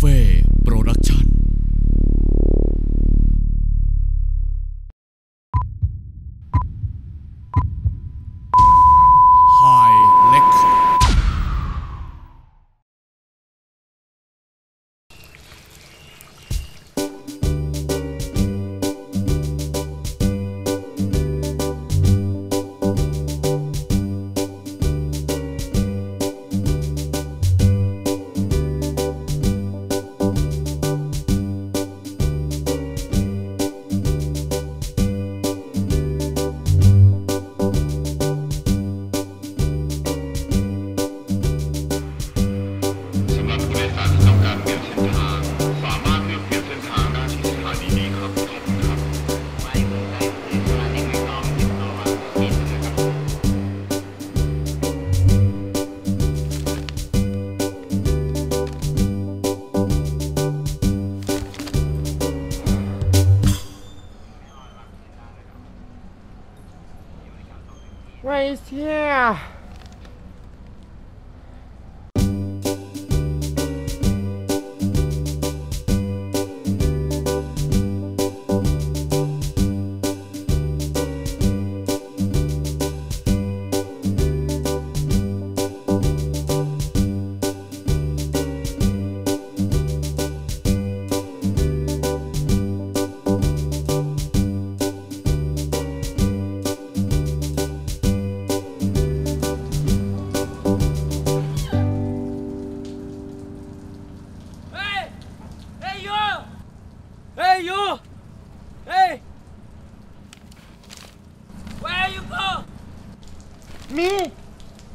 เ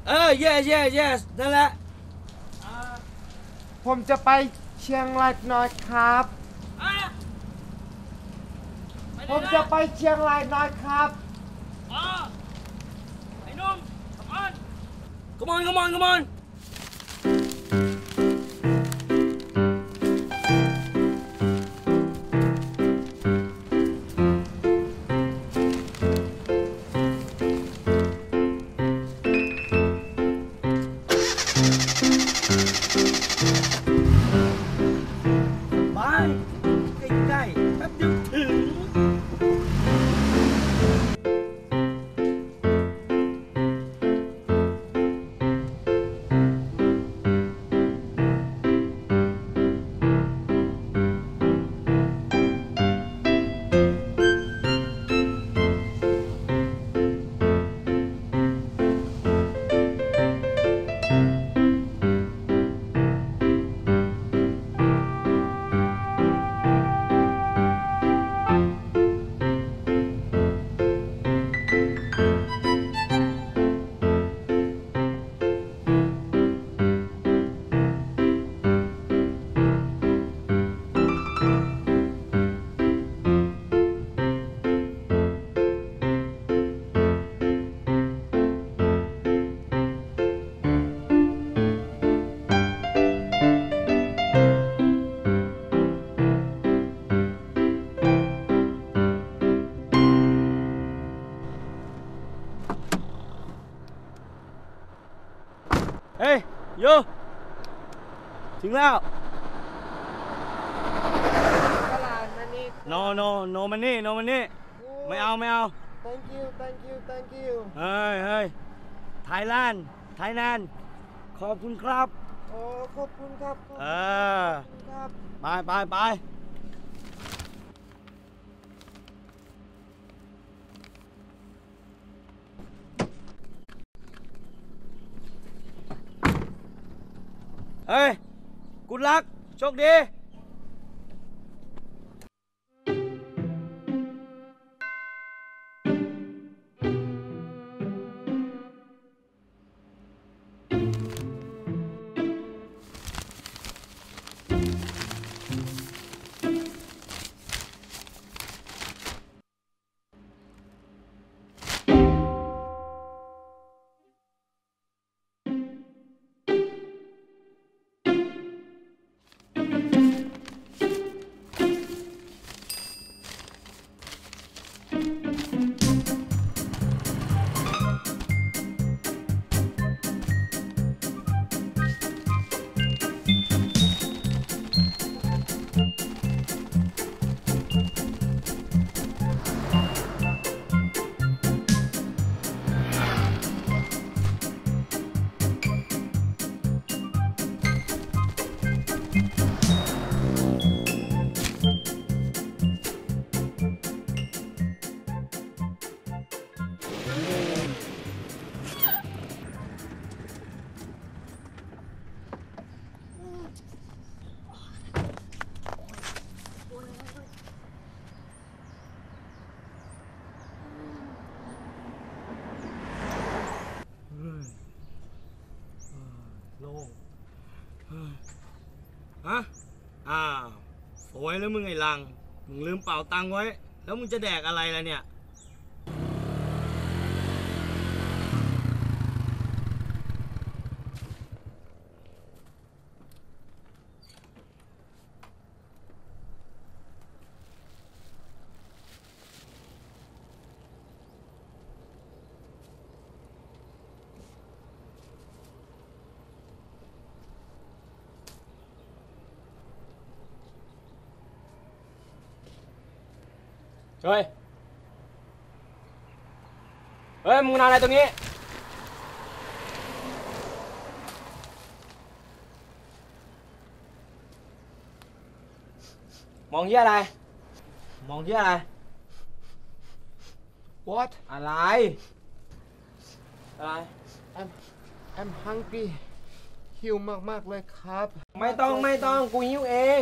เออ yes yes yes นั่นแหละ ผมจะไปเชียงรายน้อยครับอะไปไหนผมจะไปเชียงรายน้อยครับอ๋อไอ้หนุ่ม come on come on come on thank you thank you thank you เฮ้ยเฮ้ยไทยแลนด์ไทยแลนด์ขอบคุณครับโอ้ขอบคุณครับขอบเอคุณอครับไปไปไปเฮ้ยกุดลักโชคดี แล้วมึงไอ้ลัง มึงลืมเป่าตังไว้ แล้วมึงจะแดกอะไรล่ะเนี่ย เฮ้ย เฮ้ย มึงนอนอะไรตรงนี้ มองเหี้ยอะไร มองเหี้ยอะไร What อะไร อะไร I'm I'm hungry หิวมากๆเลยครับ ไม่ต้องไม่ต้อง กูหิวเอง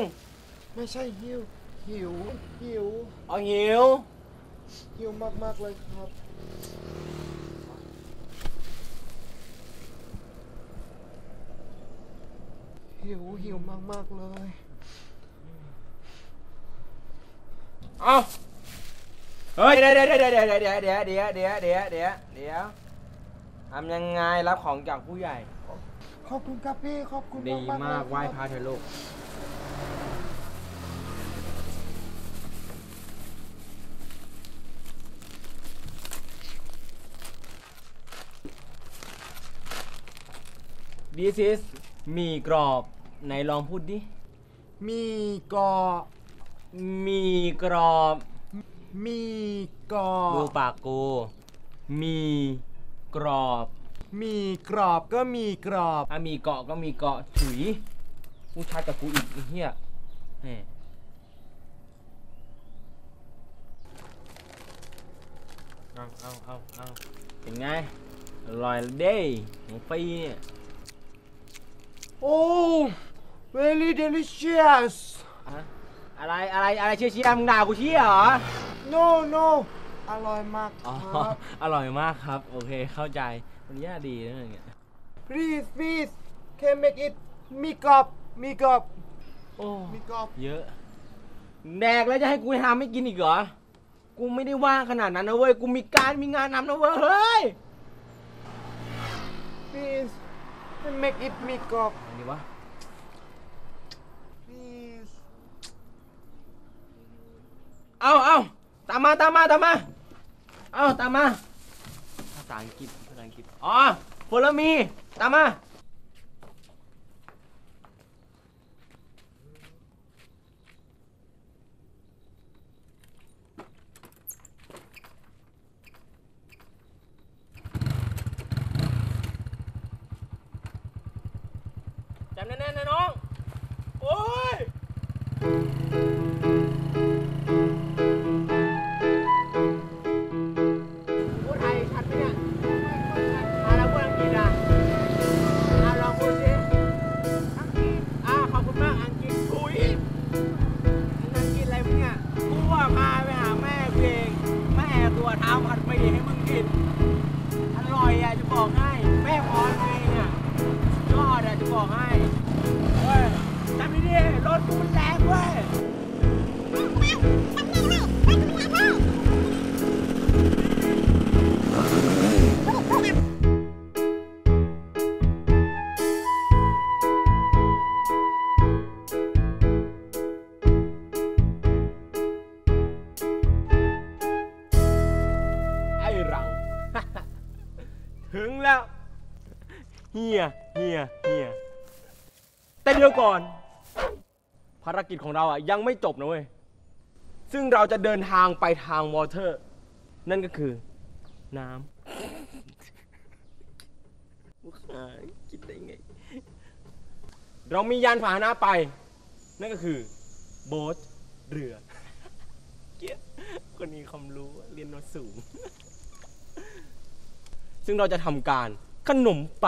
ไม่ใช่หิว หิวหิวเอาหิวหิวมากๆเลยครับ หิวหิวมากๆเลยเอาเฮ้ย เดี๋ยวเดี๋ยวเดี๋ยวเดี๋ยวเดี๋ยวเดี๋ยวเดี๋ยวเดี๋ยวเดี๋ยวเดี๋ยวเดี๋ยวทำยังไงรับของจากผู้ใหญ่ ขอบคุณครับพี่ ขอบคุณดีมากๆมากเลยไหว้คพรับระเถอะลูก This is หมีกรอบไหนลองพูดดิมีกอหมีกรอบมีกอดูปากกูหมีกรอบมีกรอบก็มีกรอบอะมีเกาะก็มีเกาะถุยกูชัดกับกูอีกไอ้เฮียแหมเอาเอาเอาเอาเป็นไงอร่อยเด้ของฟรีเนี่ย โอ้ very delicious อะอะไรอะไรอะไรเชี่ยเชี่ยมึงด่ากูเชี่ยเหรอ no no อร่อยมากคอ๋อ รับ อร่อยมากครับ โอเค เข้าใจ มันย่าดีนะเนี่ย please please can make it มีกรอบมีกรอบโอ้ มีกรอบเยอะ แดกแล้วจะให้กูทำไม่กินอีกเหรอ กูไม่ได้ว่างขนาดนั้นนะเว้ย กูมีการมีงานนำนะเว้ย เฮ้ย please can make it มีกรอบอันนี้วะ please เอาเอาตามมาตามมาตามมาเอาตามมาภาษาอังกฤษภาษาอังกฤษอ๋อ follow me ตามมา เฮียเฮียเฮียแต่เดี๋ยวก่อน ภารกิจของเราอะยังไม่จบนะเว้ย ซึ่งเราจะเดินทางไปทางวอเตอร์ นั่นก็คือ น้ำคิดได้ไง เรามียานพาหนะไป นั่นก็คือ โบ๊ทเรือเกียคนนี้ความรู้เรียนโนสูง ซึ่งเราจะทำการขนมไป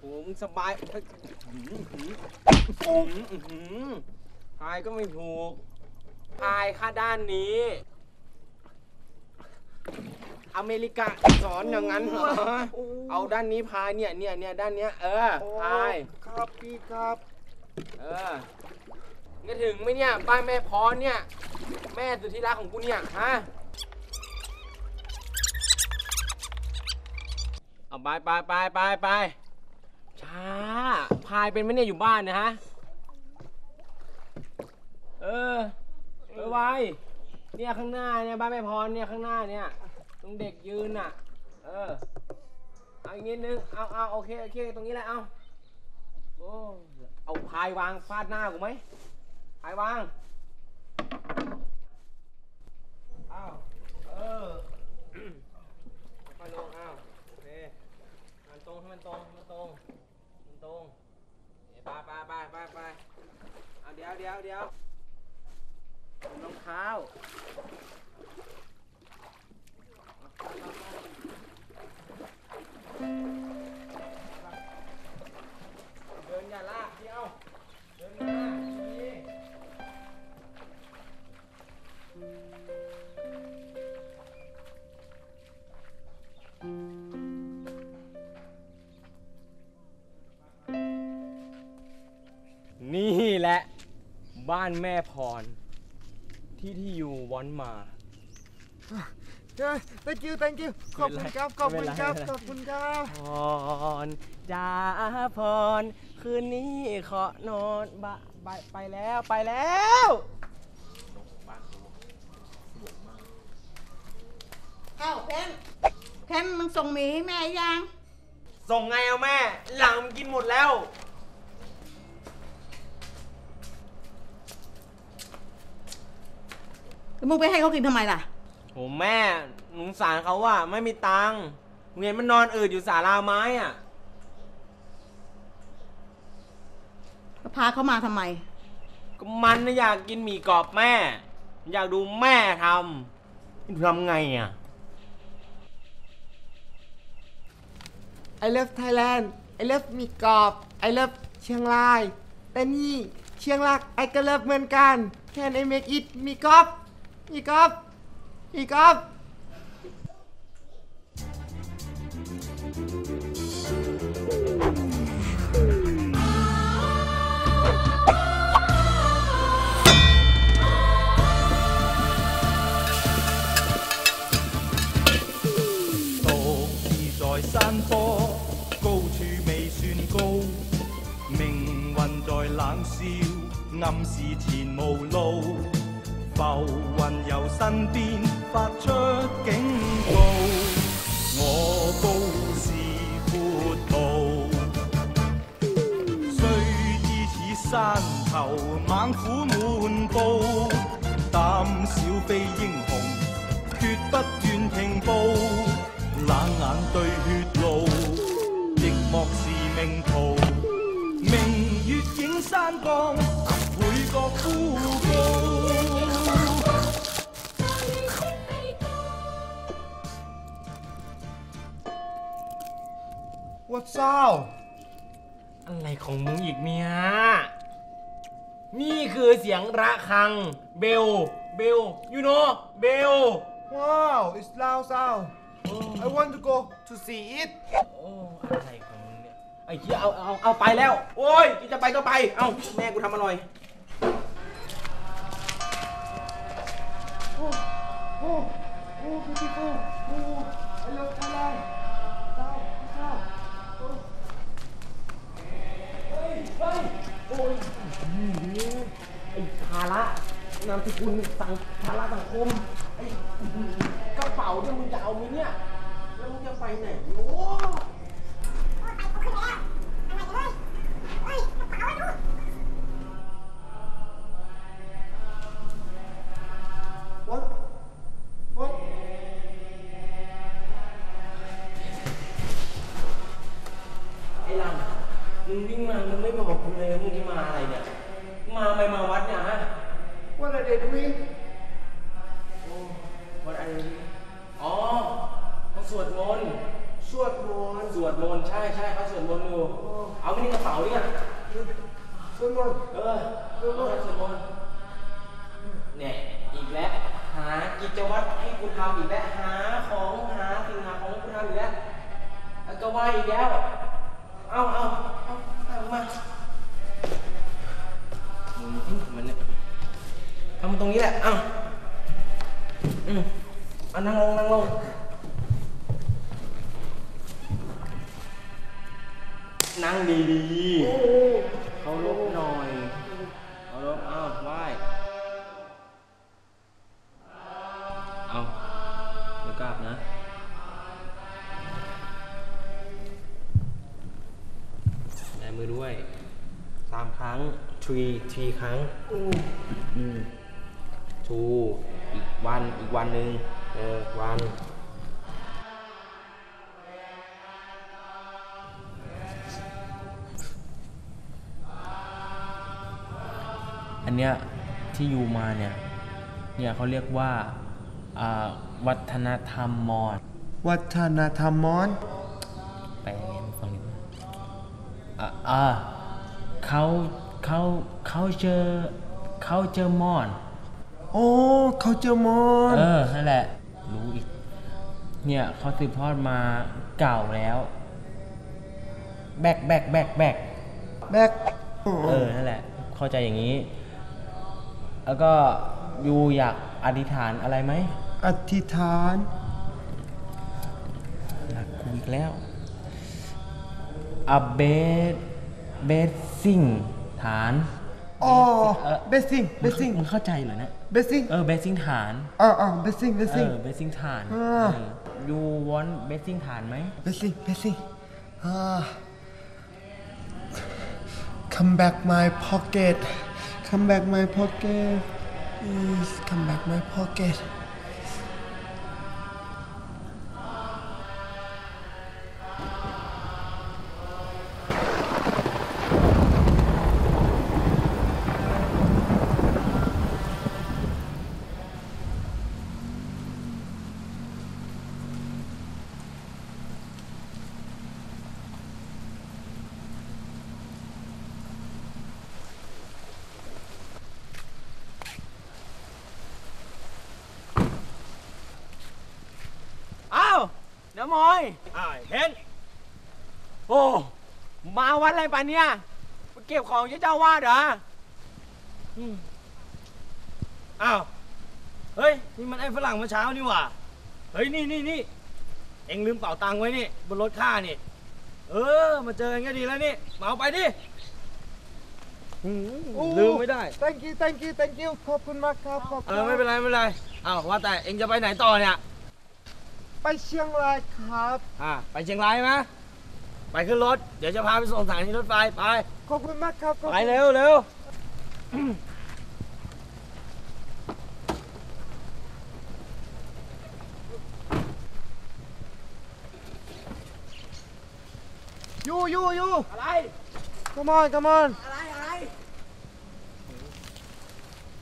โอ้โหมึงสบายอื้อหืออื้อหืออื้อหือพายก็ไม่ถูกพายค่าด้านนี้ อเมริกาสอนอย่างนั้นเหรอเอาด้านนี้พายเนี่ยเนี่ยเนี่ยด้านเนี้ยเออพายครับพี่ครับ เออจะถึงไหมเนี่ยบ้านแม่พรเนี่ย แม่สุดที่รักของกูเนี่ยฮะเอาไปไปไปไปไป ช้าพายเป็นไหมเนี่ยอยู่บ้านนะฮะ เออเออไว้เนี่ยข้างหน้าเนี่ยบ้านแม่พรเนี่ยข้างหน้าเนี่ยตรงเด็กยืนน่ะ เออ เอาอีกนิดนึง เอาเอาโอเคโอเคตรงนี้แหละเอาโอ้เอาพายวางฟาดหน้ากูไหมพายวาง แหละบ้านแม่พร ที่ที่อยู่วอนมาเฮ้ย thank you thank you ขอบคุณครับ ขอบคุณครับไม่เป็นไรขอบคุณครับพรจ้าพร คืนนี้ขอนอนบะไปไปแล้วไปแล้วเอ้าเพนเพนมึงส่งหมีให้แม่ยัง ส่งไงเอาแม่ หลังมันกินหมดแล้ว แล้วมึงไปให้เขากินทำไมล่ะ โหแม่หนุสารเขาว่าไม่มีตังค์เห็นมันนอนอืดอยู่ศาลาไม้อะ พาเขามาทำไม ก็มันน่ะอยากกินหมี่กรอบแม่ อยากดูแม่ทำทำไงอะ I love Thailand I love มีกรอบ I love เชียงราย แต่นี่เชียงราก I ก็ love เหมือนกัน Can I make it มีกรอบ 一根，一根。山坡高处未算高，命运在冷笑，暗示前无路。浮云由身边发出警告，我高是闊途，雖依此山头猛虎满布，胆小非英雄。決不断停步，冷眼对血路，亦莫是命途。明月映山岗，每个孤 What's up อะไรของมึงอีกเนี่ย นี่คือเสียงระฆัง เบล เบล you know เบล Wow it's loud sound I want to go to see it โอ้อะไรของมึงเนี่ย ไอ้เหี้ยเอาเอาเอาไปแล้ว โอ้ยจะไปก็ไป เอ้าแม่กูทำอร่อย Oh oh beautiful ไอ้ภาระนามสกุลสังภาระสังคมไอ้กระเป๋าเนี่ยมึงจะเอาไหมเนี่ย แล้วมึงจะไปไหนโอ้ รั้งทรีทรีครั้งอืมทูอีกวันอีกวันหนึ่งเออวัน อันเนี้ยที่ยูมาเนี่ย เนี่ยเขาเรียกว่าอ่าวัฒนธรรมมอญวัฒนธรรมมอนแปลให้ฟังดิอ่าอ่าเขา เขาเขาเจอเขาเจอมอน โอ้เขาเจอมอน เออ นั่นแหละ รู้อีก เนี่ยเขาสืบทอดมาเก่าแล้ว แบกแบกแบกแบกแบกเออ นั่นแหละ เข้าใจอย่างนี้ แล้วก็ยูอยากอธิษฐานอะไรไหม อธิษฐานหลักกูอีกแล้วอเบสเบสซิ่ง ฐานอ๋อเออเบสซิ่งเบสซิ่งมึงเข้าใจเหรอเนี่ยเบสซิ่งเออเบสซิ่งฐานอ๋ออ๋อเบสซิ่งเบสเอซิ่งอเบสซิ่งฐานอ่ายูวอนเบสซิ่งฐานไหมเบสซิ่งเบสซิ่งอ่า come back my pocket come back my pocket please come back my pocket อ้าวน้ำ มอยอ้าวเห็น โอ้ มาวัดอะไรปะเนี่ยมาเก็บของเจ้าวาดเหรออืมอ้าว เฮ้ย นี่มันไอ้ฝรั่งเมื่อเช้านี่หว่า เฮ้ย นี่นี่นี่เอ็งลืมเป๋าตังค์ไว้นี่ บนรถข้านี่ เออ มาเจอกันก็ดีแล้วนี่มาเอาไปดิอืมลืมไม่ได้ thank you thank you thank you ขอบคุณมากครับขอบเอคุณอไม่เป็นไรไม่เป็นไรอ้าวว่าแต่เอ็งจะไปไหนต่อเนี่ย ไปเชียงรายครับอ่าไปเชียงรายไหมไปขึ้นรถ เดี๋ยวจะพาไปส่งสถานีรถไฟไป ขอบคุณมากครับขอบไปคุณเร็วเร็วยูยูยูอะไร come on come on อะไร อะไร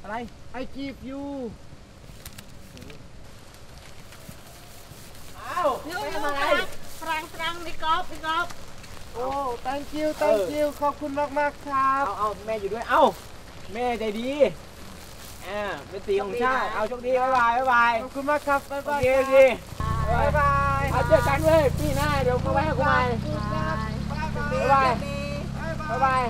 อะไร I give you อ้าว ยูไปยูทำอะไรตรังตรังนี่กอบนี่กอบโอ้ thank you thank you ขอบคุณมากมากๆครับ เอาเอาแม่อยู่ด้วย เอ้า แม่ใจดี อ่า เป็นตีของชาติ เอาโชคดีบ๊ายบายบ๊ายบาย ขอบคุณมากครับบ๊ายโอบายเคคโอรับเคบ๊ายบายเอาเจอกันเว้ยปีหน้าเดี๋ยวมาแวะกูใหม่บ๊ายบายบ๊ายบาย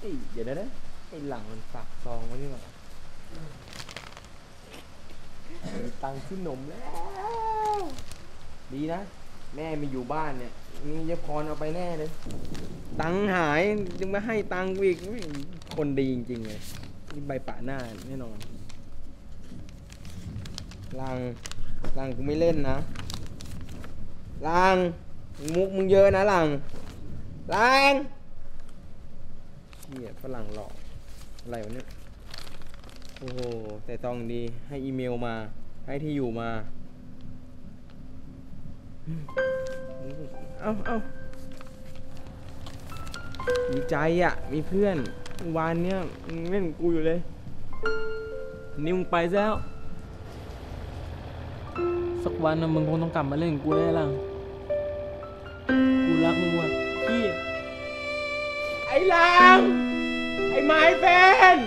เอ้ยเดี๋ยวนะนะไอ้หลังมันฝากซองไว้นี่หว่ามีตังค์ซื้อนมแล้ว ดีนะ แม่ไม่อยู่บ้านเนี่ยนี่ยายพรเอาไปแน่เลย ตังค์หายยังไม่ให้ตังค์กูอีกคนดีจริงๆเลย นี่ใบปะหน้าแน่นอนลังลังกูไม่เล่นนะลังมุกมึงเยอะนะลังลังเชี่ยฝรั่งหลอกอะไรวะเนี่ยโอ้โหแต่ตองดีให้อีเมลมา ให้ที่อยู่มาอืมเอาเอาดีใจอะ มีเพื่อน วานเนี้ยมึงเล่นกับกูอยู่เลยนี่มึงไปซะแล้ว สักวันนะมึงคงต้องกลับมาเล่นกับกูแน่ละกูรักมึงว่ะพี่ไอ้ลังไอ้ไม้เฟน